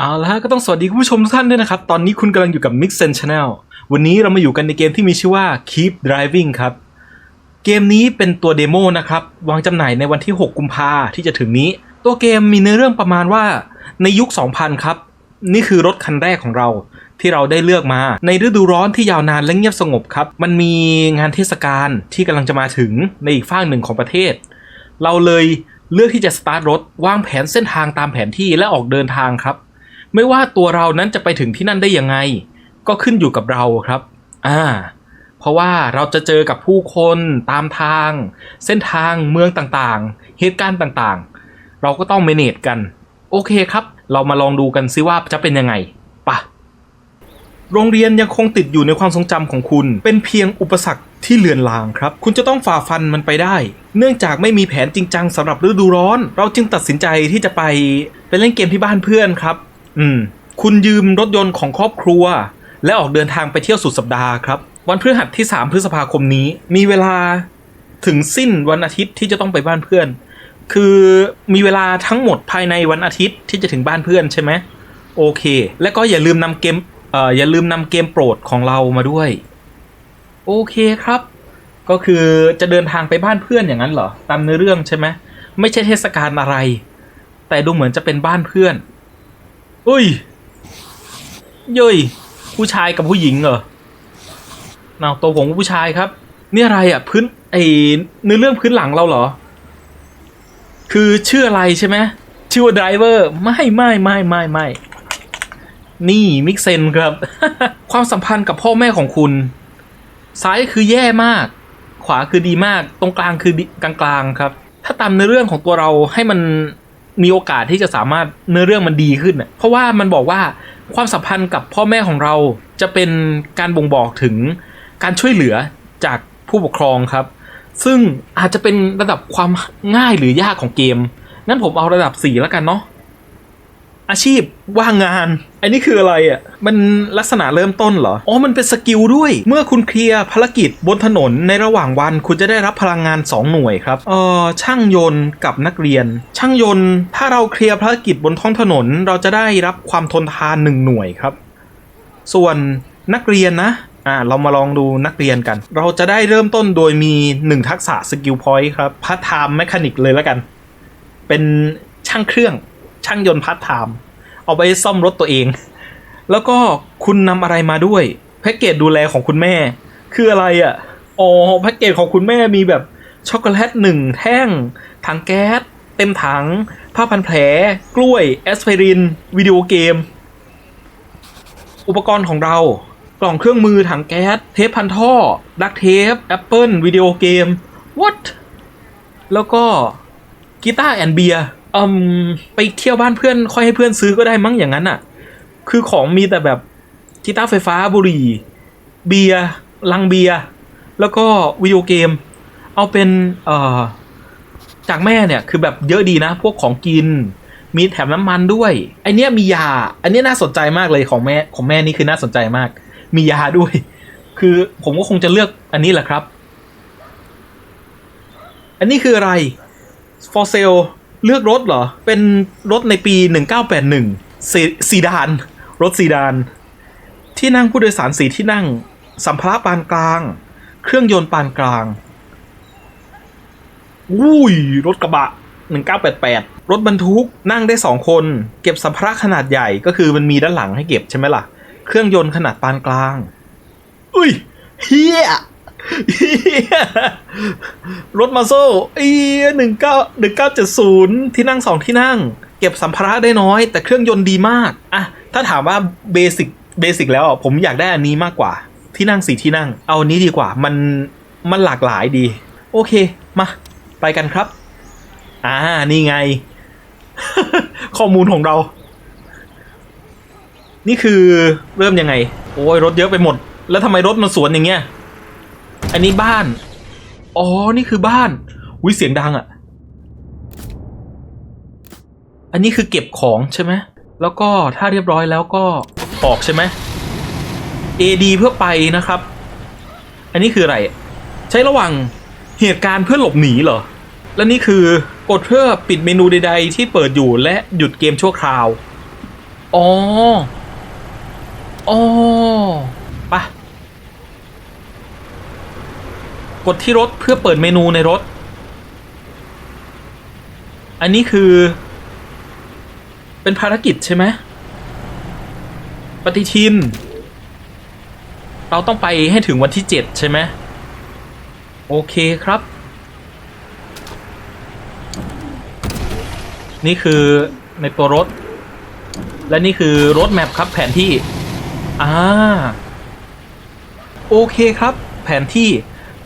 เอาละก็ต้องสวัสดีคุณผู้ชมทุกท่านด้วยนะครับ ตอนนี้คุณกำลังอยู่กับ Mix Sen Channel วันนี้เรามาอยู่กันในเกมที่มีชื่อว่า Keep Driving ครับ เกมนี้เป็นตัวเดโมนะครับ วางจำหน่ายในวันที่ 6 กุมภาที่จะถึงนี้ ตัวเกมมีเนื้อเรื่องประมาณว่าในยุค 2000 ครับ นี่คือรถคันแรกของเรา ที่เราได้เลือกมา ในฤดูร้อนที่ยาวนานและเงียบสงบครับ มันมีงานเทศกาลที่กำลังจะมาถึงในอีกฝั่งหนึ่งของประเทศ เราเลยเลือกที่จะสตาร์ทรถวางแผนเส้นทางตามแผนที่และออกเดินทางครับ ไม่ว่าตัวเรานั้นจะไปถึงที่นั่นได้ยังไง ก็ขึ้นอยู่กับเราครับ อ่า เพราะว่าเราจะเจอกับผู้คนตามทาง เส้นทางเมืองต่างๆ เหตุการณ์ต่างๆ เราก็ต้องเมเนจกัน โอเคครับ เรามาลองดูกันซิว่าจะเป็นยังไงปะโรงเรียนยังคงติดอยู่ในความทรงจำของคุณ เป็นเพียงอุปสรรคที่เลือนลางครับ คุณจะต้องฝ่าฟันมันไปได้ เนื่องจากไม่มีแผนจริงจังสำหรับฤดูร้อน เราจึงตัดสินใจที่จะไปไปเล่นเกมที่บ้านเพื่อนครับ อืม คุณยืมรถยนต์ของครอบครัว และออกเดินทางไปเที่ยวสุดสัปดาห์ครับ วันพฤหัสที่ 3 พฤษภาคมนี้ มีเวลาถึงสิ้นวันอาทิตย์ที่จะต้องไปบ้านเพื่อน คือมีเวลาทั้งหมดภายในวันอาทิตย์ที่จะถึงบ้านเพื่อนใช่ไหมโอเค และก็อย่าลืมนำเกมเอ่ออย่าลืมนำเกมโปรดของเรามาด้วย โอเคครับ ก็คือจะเดินทางไปบ้านเพื่อนอย่างนั้นเหรอ ตามเนื้อเรื่องใช่ไหมไม่ใช่เทศกาลอะไร แต่ดูเหมือนจะเป็นบ้านเพื่อน อุ้ยเย้ยผู้ชายกับผู้หญิงเหรอนาตัวผมผู้ชายครับ นี่อะไรอะพื้นไอ้เนื้อเรื่องพื้นหลังเราเหรอ คือชื่ออะไรใช่ไหมชื่อว่าไดรเวอร์ไม่ไม่ไม่ไม่ไม่นี่มิกเซนครับ ความสัมพันธ์กับพ่อแม่ของคุณ ซ้ายคือแย่มาก ขวาคือดีมาก ตรงกลางคือกลางๆครับ ถ้าตามเนื้อเรื่องของตัวเราให้มัน มีโอกาสที่จะสามารถเนื้อเรื่องมันดีขึ้นน่ะเพราะว่ามันบอกว่าความสัมพันธ์กับพ่อแม่ของเราจะเป็นการบ่งบอกถึงการช่วยเหลือจากผู้ปกครองครับ ซึ่งอาจจะเป็นระดับความง่ายหรือยากของเกม งั้นผมเอาระดับ 4 แล้วกันเนาะ อาชีพว่างงาน อันนี้คืออะไรอะ่ะ มันลักษณะเริ่มต้นเหรอ อ๋อ มันเป็นสกิลด้วย เมื่อคุณเคลียร์ภารกิจบนถนนในระหว่างวัน คุณจะได้รับพลังงาน 2 หน่วยครับ เอ่อช่างยนต์กับนักเรียน ช่างยนต์ ถ้าเราเคลียร์ภารกิจบนท้องถนน เราจะได้รับความทนทาน 1 หน่วยครับ ส่วนนักเรียนนะอ่าเรามาลองดูนักเรียนกัน เราจะได้เริ่มต้นโดยมี 1 ทักษะสกิลพอยต์ครับพาร์ทไทม์แมคานิกเลยแล้วกัน เป็นช่างเครื่อง ช่างยนต์พาร์ทไทม์เอาไปซ่อมรถตัวเอง แล้วก็คุณนำอะไรมาด้วยแพ็กเกจดูแลของคุณแม่ คืออะไรอะ่ะอ๋อแพ็กเกจของคุณแม่มีแบบช็อกโกแลตหนึ่งแท่งถังแก๊สเต็มถังผ้าพันแผล กล้วย แอสไพริน วิดีโอเกม อุปกรณ์ของเรา กล่องเครื่องมือถังแก๊ส เทปพันท่อ ดักเทป แอปเปิลวิดีโอเกม what แล้วก็กีตาร์แอนเบียร์ อืมไปเที่ยวบ้านเพื่อนค่อยให้เพื่อนซื้อก็ได้มั้งอย่างนั้นอะ คือของมีแต่แบบกีตาร์ไฟฟ้าบุหรี่ เบียร์ลังเบียร์แล้วก็วิดีโอเกม เอาเป็นเอ่อจากแม่เนี่ยคือแบบเยอะดีนะ พวกของกิน มีแถมน้ำมันด้วยไอเนี้ยมียา อันเนี้ยน่าสนใจมากเลยของแม่ของแม่นี่คือน่าสนใจมาก มียาด้วย คือผมก็คงจะเลือกอันนี้แหละครับ อันนี้คืออะไร for sale เลือกรถเหรอ เป็นรถในปี 1981ซีซีดาน รถซีดาน ที่นั่งผู้โดยสารสีที่นั่ง สัมภาระปานกลาง เครื่องยนต์ปานกลาง อุ้ย รถกระบะ 1988 รถบรรทุกนั่งได้ 2 คน เก็บสัมภาระขนาดใหญ่ก็คือมันมีด้านหลังให้เก็บใช่ไหมล่ะ เครื่องยนต์ขนาดปานกลาง อุ้ยเฮียเฮีย รถมาโซ่เอีหนึ่งเก้าหนึ่งเก้าเจ็ดศูนย์ที่นั่งสองที่นั่ง เก็บสัมภาระได้น้อย แต่เครื่องยนต์ดีมากอะถ้าถามว่าเบสิกเบสิกแล้วผมอยากได้อันนี้มากกว่า ที่นั่งสี่ที่นั่ง เอาอันนี้ดีกว่า มันมันหลากหลายดี โอเค มา ไปกันครับ อ่า นี่ไง ข้อมูลของเรา นี่คือเริ่มยังไง โอ้ยรถเยอะไปหมด แล้วทำไมรถมันสวนอย่างเงี้ย อันนี้บ้าน อ๋อ นี่คือบ้านวิเสียงดังอะ่ะ อันนี้คือเก็บของใช่ไหม แล้วก็ถ้าเรียบร้อยแล้วก็ออกใช่ไหม AD เพื่อไปนะครับ อันนี้คืออะไร ใช้ระหว่างเหตุการณ์เพื่อหลบหนีเหรอ และนี่คือกดเพื่อปิดเมนูใด ๆ ที่เปิดอยู่และหยุดเกมชั่วคราว อ๋อ อ๋อไปะก ดที่รถเพื่อเปิดเมนูในรถ อันนี้คือ เป็นภารกิจใช่ไหมปฏิทิน เราต้องไปให้ถึงวันที่เจ็ดใช่ไหมโอเคครับ นี่คือในตัวรถ และนี่คือรถแมพครับแผนที่ อ่า โอเคครับ แผนที่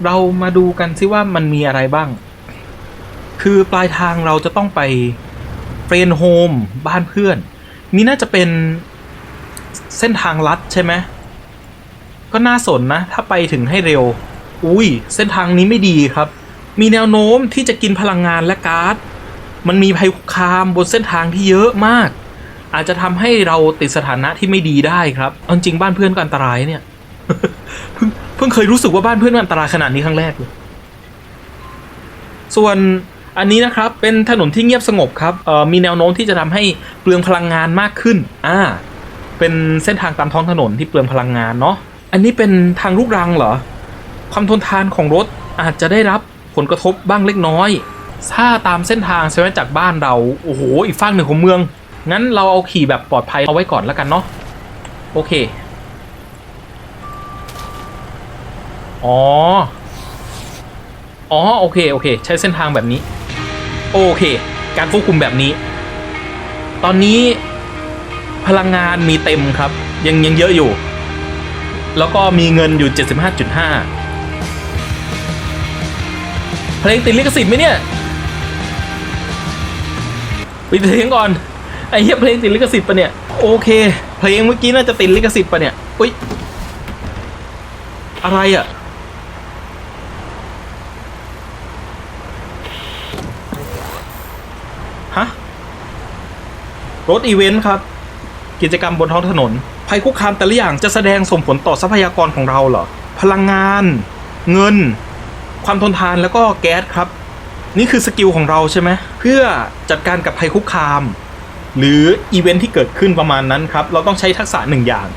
เรามาดูกันซิว่ามันมีอะไรบ้าง คือปลายทางเราจะต้องไปเฟรนโฮมบ้านเพื่อน นี่น่าจะเป็นเส้นทางลัดใช่ไหมก็น่าสนนะ ถ้าไปถึงให้เร็ว อุ้ย เส้นทางนี้ไม่ดีครับ มีแนวโน้มที่จะกินพลังงานและก๊าซมันมีภัยคุกคามบนเส้นทางที่เยอะมาก อาจจะทำให้เราติดสถานะที่ไม่ดีได้ครับเอาจริงบ้านเพื่อนก็อันตรายเนี่ย พิ่งเพิ่งเคยรู้สึกว่าบ้านเพื่อนมันอันตรายขนาดนี้ครั้งแรกเลย ส่วนอันนี้นะครับเป็นถนนที่เงียบสงบครับเอ่อมีแนวโน้มที่จะทำให้เปลืองพลังงานมากขึ้น อ่า เป็นเส้นทางตามท้องถนนที่เปลืองพลังงานเนาะ อันนี้เป็นทางลูกรังเหรอ ความทนทานของรถอาจจะได้รับผลกระทบบ้างเล็กน้อย ถ้าตามเส้นทางใช่ไหมจากบ้านเรา โอ้โห อีกฝั่งหนึ่งของเมือง งั้นเราเอาขี่แบบปลอดภัยเอาไว้ก่อนแล้วกันเนาะ โอเค อ๋อ อ๋อ โอเค โอเค ใช้เส้นทางแบบนี้ โอเค การควบคุมแบบนี้ ตอนนี้พลังงานมีเต็มครับ ยังยังเยอะอยู่ แล้วก็มีเงินอยู่ 75.5 เพลงติดลิขสิทธิ์ไหมเนี่ยปิดเพลงก่อน ไอ้เหี้ยเพลงติดลิขสิทธิ์ปะเนี่ย โอเค เพลงเมื่อกี้น่าจะติดลิขสิทธิ์ปะเนี่ย อุ้ยอะไรอะฮ รถอีเวนต์ครับ กิจกรรมบนท้องถนน ภัยคุกคามแต่ละอย่างจะแสดงส่งผลต่อทรัพยากรของเราเหรอ พลังงาน เงิน ความทนทานแล้วก็แก๊สครับ นี่คือสกิลของเราใช่ไหมเพื่อจัดการกับภัยคุกคาม หรืออีเวนท์ที่เกิดขึ้นประมาณนั้นครับ เราต้องใช้ทักษะหนึ่งอย่าง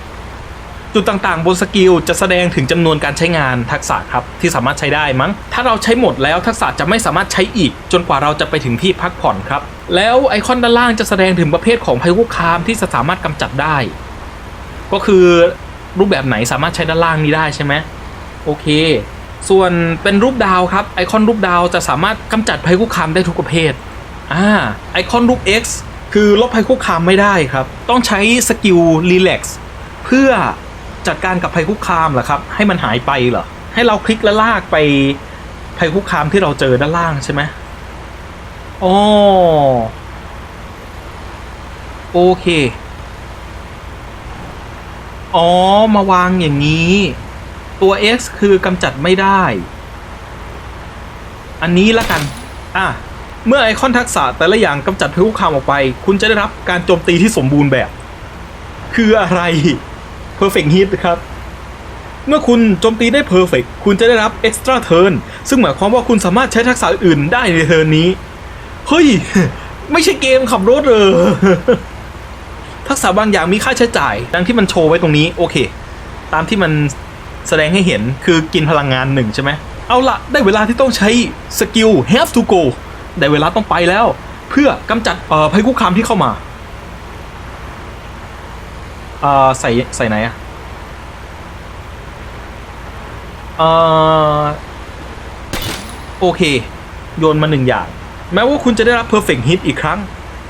จุดต่างๆ บนสกิลจะแสดงถึงจำนวนการใช้งานทักษะครับที่สามารถใช้ได้มั้ง ถ้าเราใช้หมดแล้วทักษะจะไม่สามารถใช้อีก จนกว่าเราจะไปถึงที่พักผ่อนครับ แล้วไอคอนด้านล่างจะแสดงถึงประเภทของภัยคุกคามที่จะสามารถกำจัดได้ ก็คือรูปแบบไหนสามารถใช้ด้านล่างนี้ได้ใช่ไหมโอเค ส่วนเป็นรูปดาวครับไอคอนรูปดาวจะสามารถกำจัดภัยคุกคามได้ทุกประเภทอ่าไอคอนรูป X คือลบภัยคุกคามไม่ได้ครับ ต้องใช้สกิล Relax เพื่อ จัดการกับภัยคุกคามเหรอครับ ให้มันหายไปเหรอ ให้เราคลิกและลากไปภัยคุกคามที่เราเจอด้านล่างใช่ไหมอ๋อโอเค อ๋อ มาวางอย่างนี้ ตัว X คือกำจัดไม่ได้ อันนี้ละกัน อะ เมื่อไอคอนทักษะแต่ละอย่างกำจัดภัยคุกคามออกไป คุณจะได้รับการโจมตีที่สมบูรณ์แบบ คืออะไร Perfect Hit ครับเมื่อคุณโจมตีได้ Perfect คุณจะได้รับ Extra Turn ซึ่งหมายความว่าคุณสามารถใช้ทักษะอื่นได้ในเทิร์นนี้ เฮ้ย ไม่ใช่เกมขับรถเออทักษะบางอย่างมีค่าใช้จ่าย ดังที่มันโชว์ไว้ตรงนี้ โอเค ตามที่มันแสดงให้เห็นคือกินพลังงานหนึ่งใช่ไหม เอาละได้เวลาที่ต้องใช้สกิล have to go ได้เวลาต้องไปแล้ว เพื่อกำจัดเอ่อภัยคุกคามที่เข้ามา เอ่อใส่ใส่ไหนอะเอ่อโอเค โยนมาหนึ่งอย่าง แม้ว่าคุณจะได้รับ perfect hit อีกครั้ง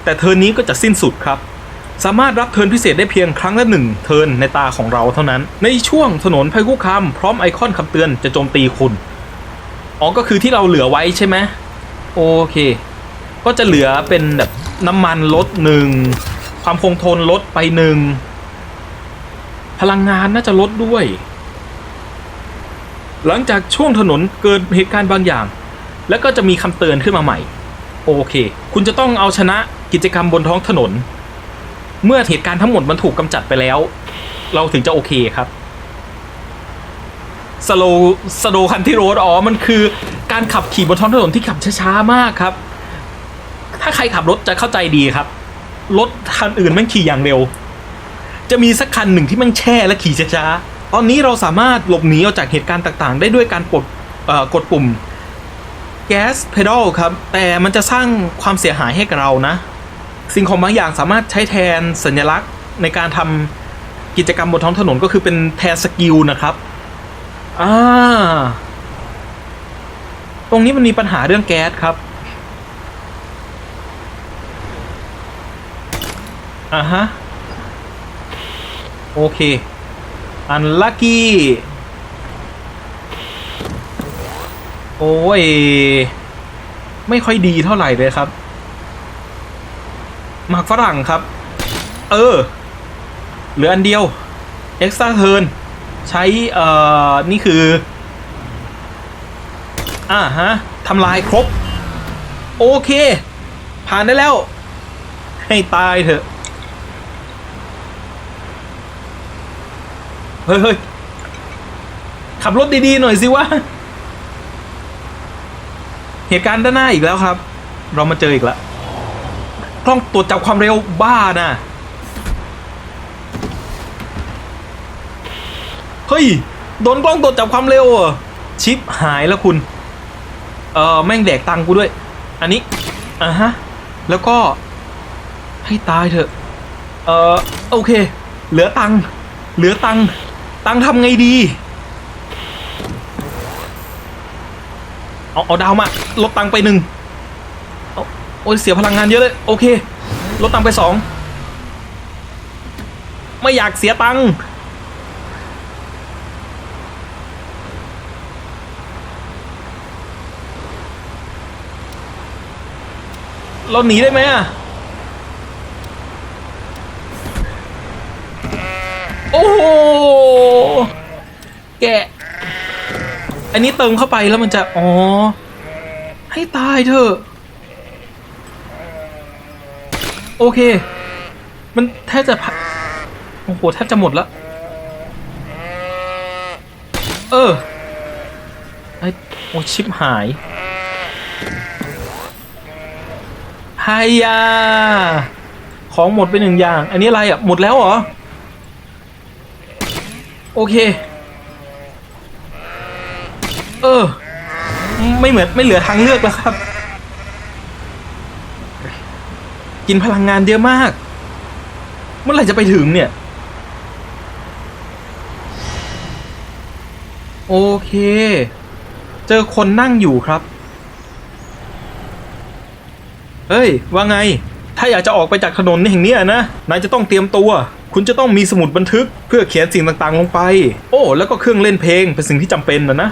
แต่เทิร์นนี้ก็จะสิ้นสุดครับ สามารถรับเทิร์นพิเศษได้เพียงครั้งละหนึ่งเทิร์นในตาของเราเท่านั้น ในช่วงถนนภัยคุกคามพร้อมไอคอนคำเตือนจะโจมตีคุณ อ๋อ ก็คือที่เราเหลือไว้ใช่ไหมโอเค ก็จะเหลือเป็นแบบน้ำมันลดหนึ่งความคงทนลดไปหนึ่ง พลังงานน่าจะลดด้วย หลังจากช่วงถนนเกิดเหตุการณ์บางอย่าง แล้วก็จะมีคำเตือนขึ้นมาใหม่ โอเค คุณจะต้องเอาชนะกิจกรรมบนท้องถนน เมื่อเหตุการณ์ทั้งหมดมันถูกกำจัดไปแล้ว เราถึงจะโอเคครับสโลสโลคันที่โรดอ๋อมันคือการขับขี่บนท้องถนนที่ขับช้าๆมากครับ ถ้าใครขับรถจะเข้าใจดีครับ รถคันอื่นแม่งขี่อย่างเร็ว จะมีสักคันหนึ่งที่มันแช่และขี่ช้าๆตอนนี้เราสามารถหลบหนีออกจากเหตุการณ์ต่างๆ ได้ด้วยการกดเอ่อกดปุ่ม gas pedal ครับ แต่มันจะสร้างความเสียหายให้กับเรานะ สิ่งของบางอย่างสามารถใช้แทนสัญลักษณ์ในการทำกิจกรรมบนท้องถนนก็คือเป็นแทนสกิลนะครับอ่าตรงนี้มันมีปัญหาเรื่องแก๊สครับอ่าฮะ โอเค อันลัคกี้ โอ้ย ไม่ค่อยดีเท่าไหร่เลยครับ หมากฝรั่งครับ เออ เหลืออันเดียว extra turn ใช้ เอ่อ นี่คือ อ่าฮะ ทำลายครบ โอเค ผ่านได้แล้ว ให้ตายเถอะ เฮ้ยเฮ้ยขับรถดีๆหน่อยสิวะ เหตุการณ์ด้านหน้าอีกแล้วครับ เรามาเจออีกแล้วกล้องตรวจจับความเร็วบ้าน่ะเฮ้ย โดนกล้องตรวจจับความเร็วเหรอชิปหายแล้วคุณ เออแม่งแดกตังกูด้วย อันนี้อะฮะ แล้วก็ ให้ตายเถอะ เออโอเค เหลือตังเหลือตัง ตังทำไงดี เอาเอาดาวมาลดตังไปหนึ่งเอาโอ้ยเสียพลังงานเยอะเลย โอเค ลดตังไปสองไม่อยากเสียตังเราหนีได้ไหมอะ โอ้โห กะ อันนี้เติมเข้าไปแล้วมันจะ อ๋อ ให้ตายเถอะ โอเค มันแทบจะโอ้โหแทบจะหมดล้วเออ ไอโอชิปหายไฮยา ของหมดไปหนึ่งอย่าง อันนี้อะไรอะ หมดแล้วเหรอ โอเค เออ ไม่เหมือนไม่เหลือทางเลือกแล้วครับ กินพลังงานเยอะมาก เมื่อไหร่จะไปถึงเนี่ย โอเค เจอคนนั่งอยู่ครับ เฮ้ย ว่าไง ถ้าอยากจะออกไปจากถนนแห่งนี้นะ นายจะต้องเตรียมตัวคุณจะต้องมีสมุดบันทึกเพื่อเขียนสิ่งต่างๆลงไป โอ้ แล้วก็เครื่องเล่นเพลงเป็นสิ่งที่จำเป็นนะนะ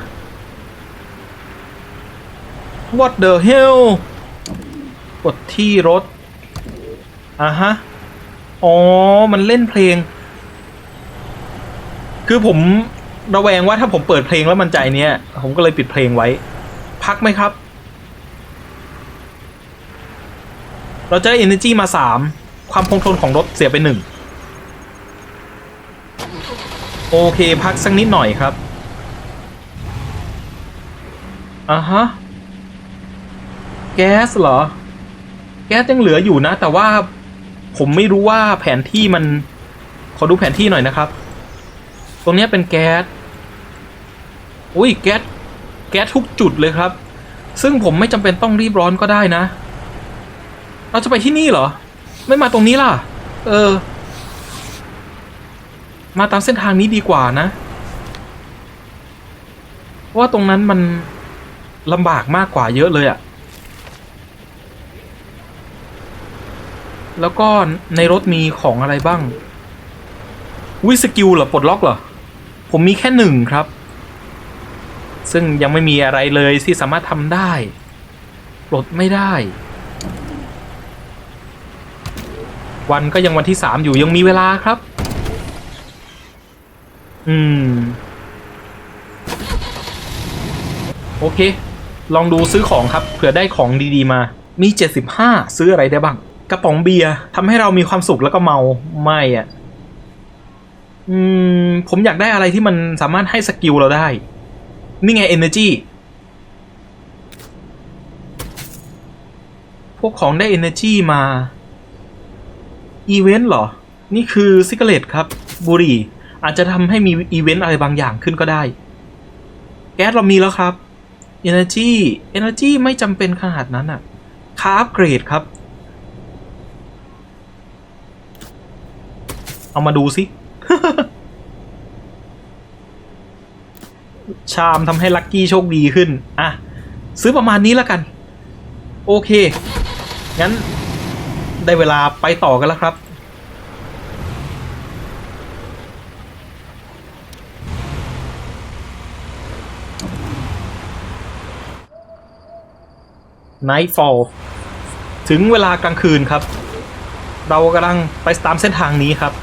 What the hell กดที่รถ อะฮะ อ๋อ มันเล่นเพลง คือผมระแวงว่าถ้าผมเปิดเพลงแล้วมันใจเนี้ย ผมก็เลยปิดเพลงไว้ พักไหมครับ เราจะได้ energy มาสามความคงทนของรถเสียไปหนึ่งโอเค พักสักนิดหน่อยครับอะฮะ แก๊สเหรอ แก๊สยังเหลืออยู่นะ แต่ว่าผมไม่รู้ว่าแผนที่มัน ขอดูแผนที่หน่อยนะครับ ตรงนี้เป็นแก๊ส อุ้ยแก๊ส แก๊สทุกจุดเลยครับ ซึ่งผมไม่จำเป็นต้องรีบร้อนก็ได้นะ เราจะไปที่นี่เหรอ ไม่มาตรงนี้ล่ะ เออ มาตามเส้นทางนี้ดีกว่านะเพราะว่าตรงนั้นมันลำบากมากกว่าเยอะเลยอะ แล้วก็ในรถมีของอะไรบ้างวิสกิลเหรอปลดล็อกเหรอ ผมมีแค่หนึ่งครับ ซึ่งยังไม่มีอะไรเลยที่สามารถทำได้ ปลดไม่ได้ วันก็ยังวันที่สามอยู่ยังมีเวลาครับ อืม โอเค ลองดูซื้อของครับ เผื่อได้ของดีๆมา มี 75 ซื้ออะไรได้บ้าง กระป๋องเบียร์ทำให้เรามีความสุขแล้วก็เมาไม่อะ่ะ อืม ผมอยากได้อะไรที่มันสามารถให้สกิลเราได้ นี่ไง energy พวกของได้ energy มา อีเวนต์เหรอ นี่คือซิกเลตครับ บุรีอาจจะทำให้มีอีเวนต์อะไรบางอย่างขึ้นก็ได้ แก๊สเรามีแล้วครับ Energy Energy ไม่จำเป็นขนาดนั้นอะค่าอัปเกรดครับ เอามาดูสิ ชามทำให้ลัคกี้โชคดีขึ้น อะ ซื้อประมาณนี้แล้วกัน โอเค งั้นได้เวลาไปต่อกันแล้วครับ Nightfall ถึงเวลากลางคืนครับ เรากำลังไปตามเส้นทางนี้ครับ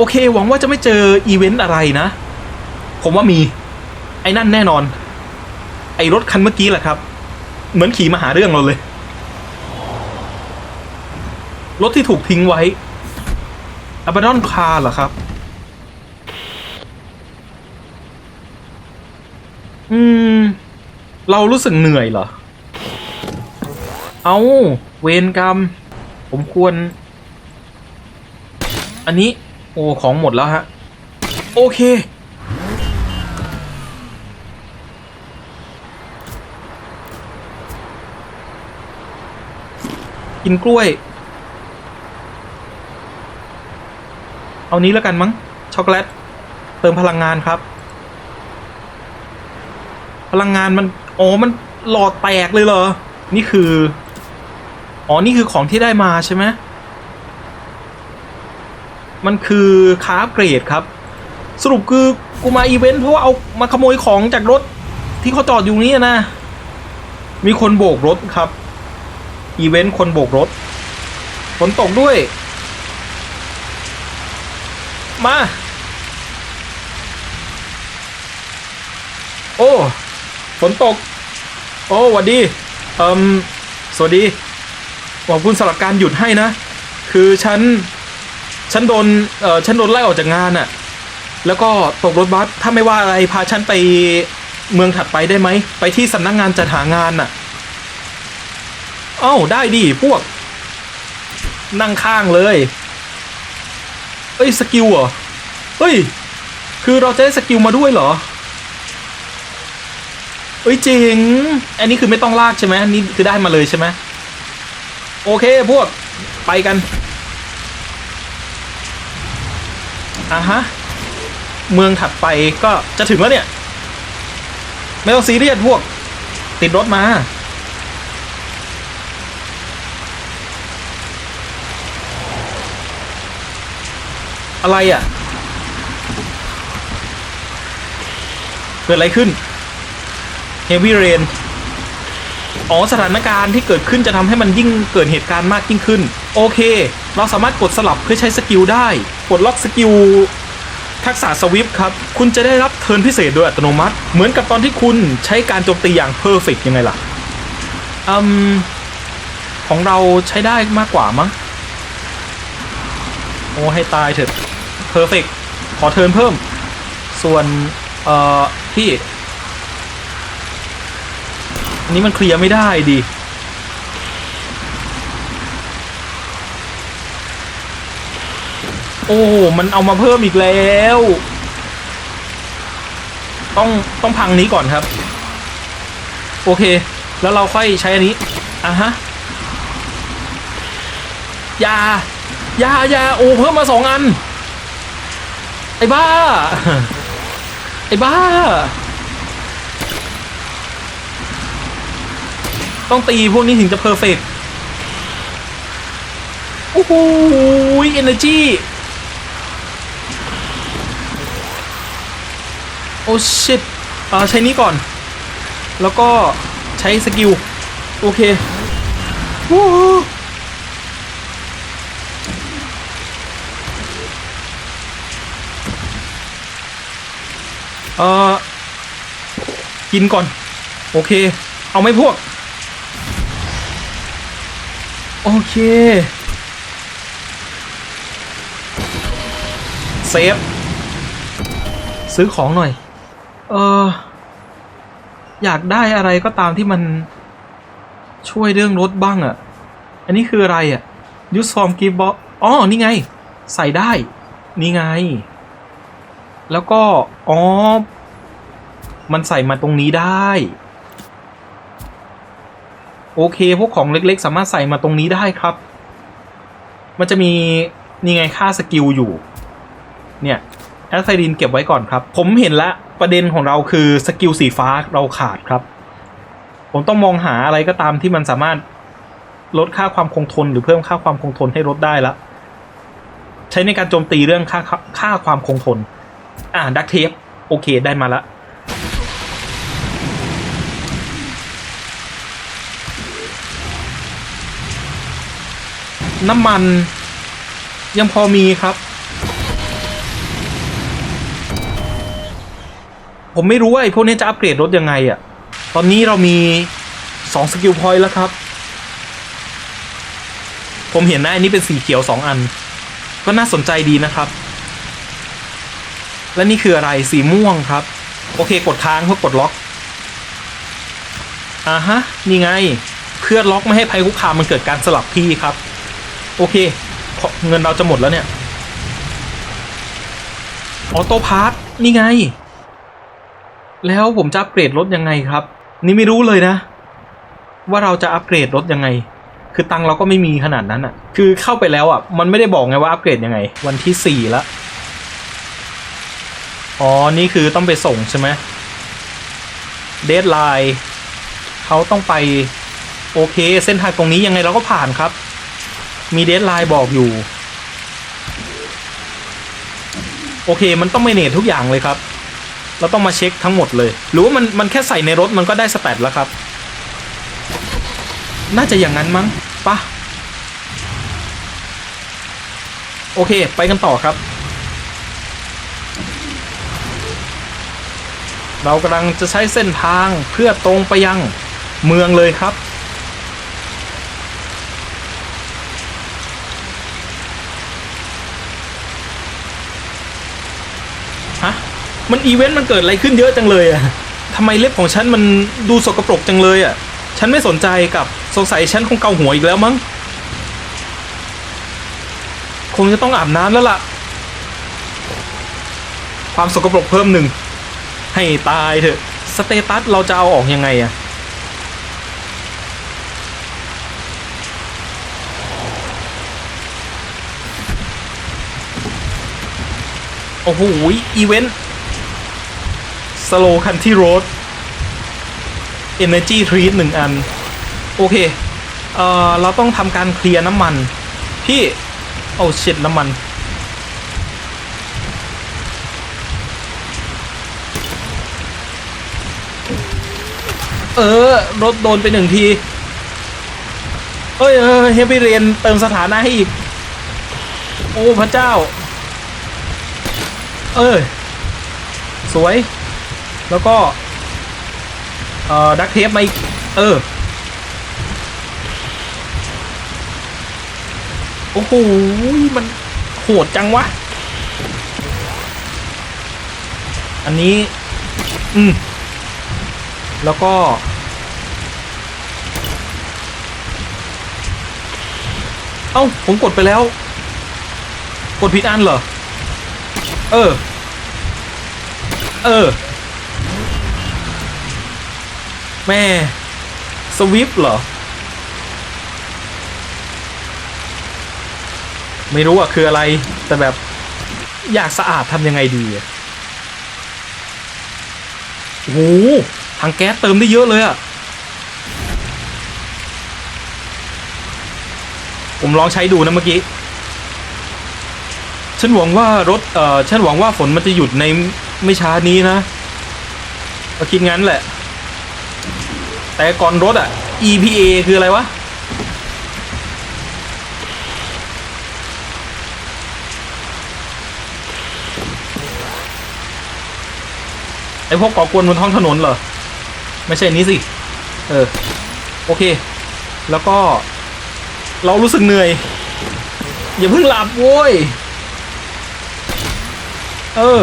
โอเค หวังว่าจะไม่เจออีเวนต์อะไรนะ ผมว่ามี ไอ้นั่นแน่นอน ไอ้รถคันเมื่อกี้แหละครับ เหมือนขี่มาหาเรื่องเราเลย รถที่ถูกทิ้งไว้อับดอนคาร์เหรอครับ อืม เรารู้สึกเหนื่อยเหรอ เอาเวรกรรม ผมควร อันนี้ โอ้ของหมดแล้วฮะ โอเค กินกล้วย เอานี้แล้วกันมั้ง ช็อกโกแลต เติมพลังงานครับ พลังงานมันอ๋อมันหลอดแตกเลยเหรอ นี่คือ อ๋อ นี่คือของที่ได้มาใช่ไหม มันคือคาร์บเกรดครับ สรุปคือกูมาอีเวนต์เพราะว่าเอามาขโมยของจากรถที่เขาจอดอยู่นี่นะ มีคนโบกรถครับ อีเวนต์คนโบกรถ ฝนตกด้วย มา โอ้ฝนตก โอ้หวัดดีเอ่มสวัสดีขอบคุณสำหรับการหยุดให้นะ คือฉัน ฉันโดนเออฉันโดนไล่ออกจากงานอะแล้วก็ตกรถบัสถ้าไม่ว่าอะไรพาฉันไปเมืองถัดไปได้ไหม ไปที่สำนักงานจัดหางานน่ะ เอ้าได้ดิพวก นั่งข้างเลย เอ้ยสกิลเหรอ เฮ้ย คือเราจะได้สกิลมาด้วยเหรอ เอ้ยจริงอันนี้คือไม่ต้องลากใช่ไหมอันนี่คือได้มาเลยใช่ไหมโอเคพวกไปกัน อะฮะ เมืองถัดไปก็จะถึงแล้วเนี่ย ไม่ต้องซีเรียสพวก ติดรถมา อะไรอะ เกิดอะไรขึ้น Heavy Rain อ๋อสถานการณ์ที่เกิดขึ้นจะทำให้มันยิ่งเกิดเหตุการณ์มากยิ่งขึ้น โอเค เราสามารถกดสลับเพื่อใช้สกิลได้กดล็อกสกิลทักษะสวิฟครับ คุณจะได้รับเทิร์นพิเศษโดยอัตโนมัติ เหมือนกับตอนที่คุณใช้การโจมตีอย่างเพอร์เฟกยังไงล่ะอืมของเราใช้ได้มากกว่ามั้ง โอ้ให้ตายเถอะเพอร์เฟกขอเทิร์นเพิ่ม ส่วน เอ่อ พี่ อันนี้มันเคลียร์ไม่ได้ดิ โอ้มันเอามาเพิ่มอีกแล้ว ต้องต้องพังนี้ก่อนครับ โอเค แล้วเราค่อยใช้อันนี้อะฮะยายายาโอ้เพิ่มมาสองอัน ไอ้บ้า ไอ้บ้า ต้องตีพวกนี้ถึงจะเพอร์เฟกต์โอ้โหเอเนอร์จี โอ้ชิตอ่อใช้นี้ก่อน แล้วก็ใช้สกิล โอเควู้เอ่อกินก่อน โอเค เอาไม่พวก โอเค เซฟ ซื้อของหน่อย เออ อยากได้อะไรก็ตามที่มันช่วยเรื่องรถบ้างอะ่ะ อันนี้คืออะไรอะ่ะ use form gift box อ๋อ นี่ไง ใส่ได้ นี่ไง แล้วก็ อ๋อ มันใส่มาตรงนี้ได้ โอเค พวกของเล็กๆ สามารถใส่มาตรงนี้ได้ครับ มันจะมี นี่ไงค่าสกิลอยู่ เนี่ย แอสไซดินเก็บไว้ก่อนครับ ผมเห็นและ ประเด็นของเราคือสกิลสีฟ้าเราขาดครับ ผมต้องมองหาอะไรก็ตามที่มันสามารถลดค่าความคงทนหรือเพิ่มค่าความคงทนให้ลดได้ละใช้ในการโจมตีเรื่องค่าค่าความคงทน อ่าดักเทปโอเคได้มาละน้ำมันยังพอมีครับ ผมไม่รู้ว่าไอ้พวกนี้จะอัปเกรดรถยังไงอะ่ะ ตอนนี้เรามีสองสกิลพอยต์แล้วครับ ผมเห็นนะอันนี้เป็นสีเขียวสองอัน ก็น่าสนใจดีนะครับ และนี่คืออะไรสีม่วงครับ โอเคกดค้างเพื่อกดล็อกอ่าฮะ นี่ไง เพื่อล็อกไม่ให้ภัยคุกคามมันเกิดการสลับที่ครับ โอเคขอเงินเราจะหมดแล้วเนี่ยออโต้พาร์ทนี่ไง แล้วผมจะอัปเกรดรถยังไงครับ นี่ไม่รู้เลยนะ ว่าเราจะอัปเกรดรถยังไง คือตังเราก็ไม่มีขนาดนั้นอะ่ะ คือเข้าไปแล้วอะ่ะ มันไม่ได้บอกไงว่าอัปเกรดยังไง วันที่สี่ล้วอ๋อ นี่คือต้องไปส่งใช่ไหมเดทไลน์เขาต้องไป โอเค เส้นทางตรงนี้ยังไงเราก็ผ่านครับ มีเดทไลน์บอกอยู่ โอเค มันต้องไม่เนตทุกอย่างเลยครับ เราต้องมาเช็คทั้งหมดเลย หรือว่ามันมันแค่ใส่ในรถมันก็ได้สแตทแล้วครับ น่าจะอย่างนั้นมั้งปะโอเค ไปกันต่อครับ เรากำลังจะใช้เส้นทางเพื่อตรงไปยังเมืองเลยครับ ฮะ มันอีเวนต์มันเกิดอะไรขึ้นเยอะจังเลยอะทำไมเล็บของฉันมันดูสกปรกจังเลยอะฉันไม่สนใจกับสงสัยฉันคงเกาหัวอีกแล้วมั้ง คงจะต้องอาบน้ำแล้วล่ะ ความสกปรกเพิ่มหนึ่ง ให้ตายเถอะ สเตตัสเราจะเอาออกยังไงอะโอ้โหอีเวนต์ สโลคันที่โรด Energy Treat หนึ่งอัน โอเค เอ่อ เราต้องทำการเคลียร์น้ำมัน พี่โอ้เช็ดน้ำมัน เออ รถโดนไปหนึ่งที เอ้ยเออเฮฟวี่เรียนเติมสถานะให้อีก โอ้ พระเจ้า เออสวย แล้วก็เอ่อดักเทปมาอีกเออ โอ้โห มันโหดจังวะ อันนี้ อืม แล้วก็ เอ้า ผมกดไปแล้ว กดผิดอันเหรอ เออ เออ แม่สวิฟเหรอ ไม่รู้อะคืออะไร แต่แบบอยากสะอาดทำยังไงดีโอ้โหถังแก๊สเติมได้เยอะเลยอะผมลองใช้ดูนะเมื่อกี้ ฉันหวังว่ารถ เอ่อ ฉันหวังว่าฝนมันจะหยุดในไม่ช้านี้นะก็คิดงั้นแหละ แต่ก่อนรถอะ EPA คืออะไรวะ ไอพวกก่อกวนบนท้องถนนเหรอ ไม่ใช่นี้สิ เออ โอเค แล้วก็ เรารู้สึกเหนื่อย อย่าเพิ่งหลับโว้ย เออ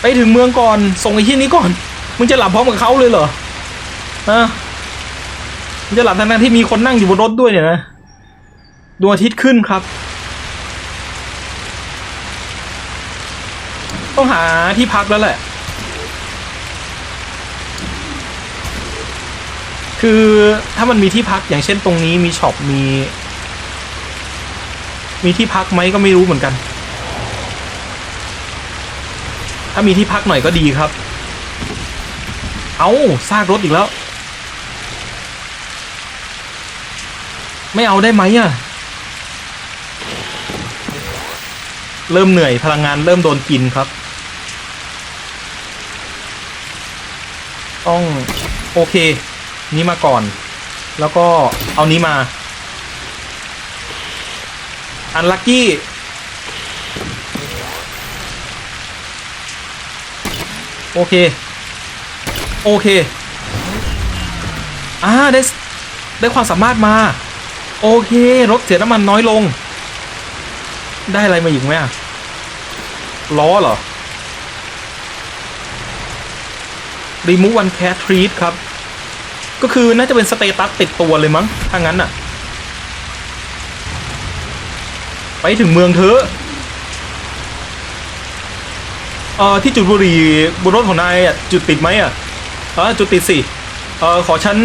ไปถึงเมืองก่อน ส่งไอ้ที่นี้ก่อน มึงจะหลับพร้อมกับเขาเลยเหรอ ฮะจะหลับทั้งๆที่มีคนนั่งอยู่บนรถด้วยเนี่ยนะดวงอาทิตย์ขึ้นครับ ต้องหาที่พักแล้วแหละ คือถ้ามันมีที่พักอย่างเช่นตรงนี้มีช็อปมี มีที่พักไหมก็ไม่รู้เหมือนกัน ถ้ามีที่พักหน่อยก็ดีครับ เอาซากรถอีกแล้ว ไม่เอาได้ไหมอะเริ่มเหนื่อยพลังงานเริ่มโดนกินครับ ต้องโอเค นี้มาก่อน แล้วก็เอานี้มา อันลัคกี้โอเค โอเค อ่า ได้ ได้ความสามารถมา โอเครถเสียน้ำมันน้อยลง ได้อะไรมาอีกไหมอะล้อเหรอรีมูวันแคททรีตครับ ก็คือน่าจะเป็นสเตตัสติดตัวเลยมั้ง ถ้างั้นอะไปถึงเมืองเถอเอ่อที่จุดบุหรี่บนรถของนายอะจุดติดไหมอะเออจุดติดสิเออขอฉัน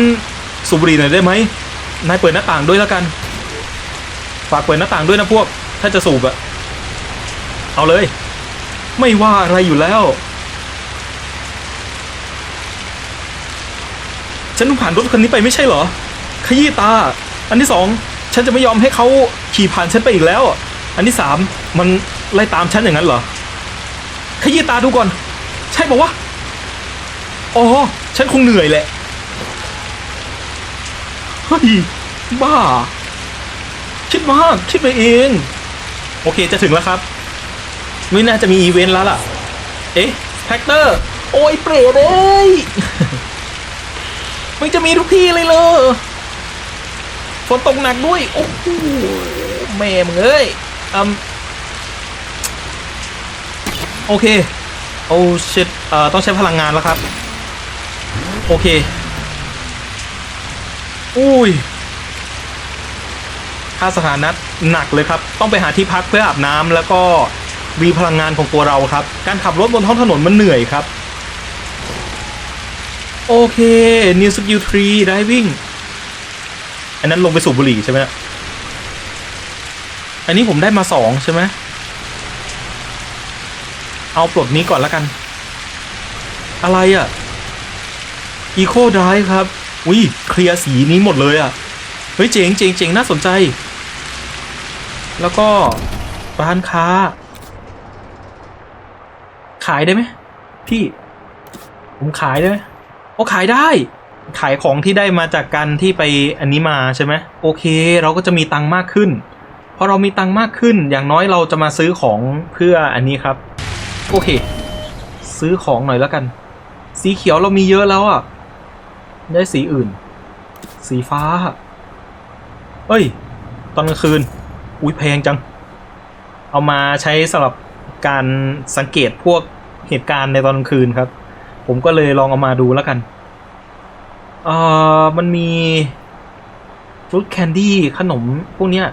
สูบบุหรี่หน่อยได้ไหม นายเปิดหน้าต่างด้วยแล้วกัน ฝากเปิดหน้าต่างด้วยนะพวก ถ้าจะสูบอะเอาเลย ไม่ว่าอะไรอยู่แล้ว ฉันผ่านรถคันนี้ไปไม่ใช่เหรอ ขยี้ตา อันที่สอง ฉันจะไม่ยอมให้เขาขี่ผ่านฉันไปอีกแล้ว อันที่สามมันไล่ตามฉันอย่างนั้นเหรอ ขยี้ตาดูก่อน ใช่ปะวะ อ๋อ ฉันคงเหนื่อยแหละ เฮ้ยบ้า คิดมาก คิดไปเอง โอเคจะถึงแล้วครับ ไม่น่าจะมีอีเวนต์แล้วล่ะ เอ๊ะแท็กเตอร์ โอ้ยเปรตเอ้ยมันจะมีทุกที่เลยเลยฝนตกหนักด้วย โอ้โหแม่มึงเอ้ยอืมโอเค โอ้ชิตเอ่อต้องใช้พลังงานแล้วครับ โอเค อุ้ยค่าสถานะหนักเลยครับ ต้องไปหาที่พักเพื่ออาบน้ำแล้วก็รีพลังงานของตัวเราครับ การขับรถบนท้องถนนมันเหนื่อยครับ โอเค New Skill 3 Diving อันนั้นลงไปสูบบุหรี่ใช่ไหมอันนี้ผมได้มาสองใช่ไหมเอาปลดนี้ก่อนแล้วกัน อะไรอะ่ะ Eco Drive ครับ อุ้ยเคลียร์สีนี้หมดเลยอะ เฮ้ยเจ๋งเจ๋งเจ๋งน่าสนใจ แล้วก็ร้านค้า ขายได้ไหมพี่ ผมขายได้ไหมโอ้ขายได้ ขายของที่ได้มาจากการที่ไปอันนี้มาใช่ไหมโอเค เราก็จะมีตังค์มากขึ้นพอเรามีตังค์มากขึ้น อย่างน้อยเราจะมาซื้อของเพื่ออันนี้ครับ โอเค ซื้อของหน่อยแล้วกัน สีเขียวเรามีเยอะแล้วอะ ได้สีอื่น สีฟ้า เอ้ย ตอนกลางคืน อุ้ยแพงจัง เอามาใช้สำหรับการสังเกตพวกเหตุการณ์ในตอนกลางคืนครับ ผมก็เลยลองเอามาดูแล้วกัน เอ่อ มันมีฟรุตแคนดี้ขนมพวกเนี้ย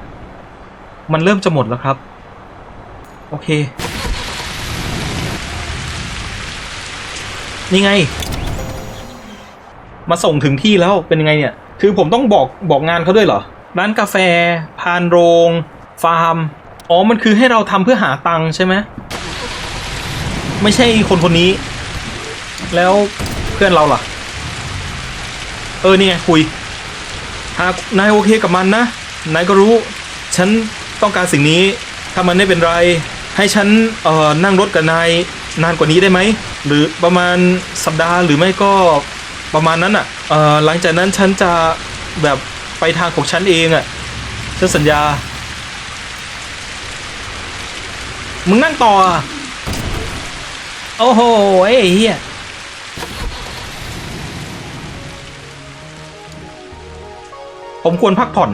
มันเริ่มจะหมดแล้วครับ โอเค นี่ไง มาส่งถึงที่แล้วเป็นยังไงเนี่ย คือผมต้องบอกบอกงานเขาด้วยเหรอ ร้านกาแฟ พานโรง ฟาร์ม อ๋อ มันคือให้เราทำเพื่อหาตังค์ใช่ไหม ไม่ใช่คนคนนี้ แล้วเพื่อนเราล่ะ เออนี่ไงคุย หากนายโอเคกับมันนะ นายก็รู้ ฉันต้องการสิ่งนี้ ถ้ามันไม่เป็นไร ให้ฉันเอ่อนั่งรถกับนายนานกว่านี้ได้ไหม หรือประมาณสัปดาห์หรือไม่ก็ ประมาณนั้นอะเอ่อหลังจากนั้นฉันจะแบบไปทางของฉันเองอะฉันสัญญา มึงนั่งต่อ โอ้โหไอ้เหี้ยผมควรพักผ่อน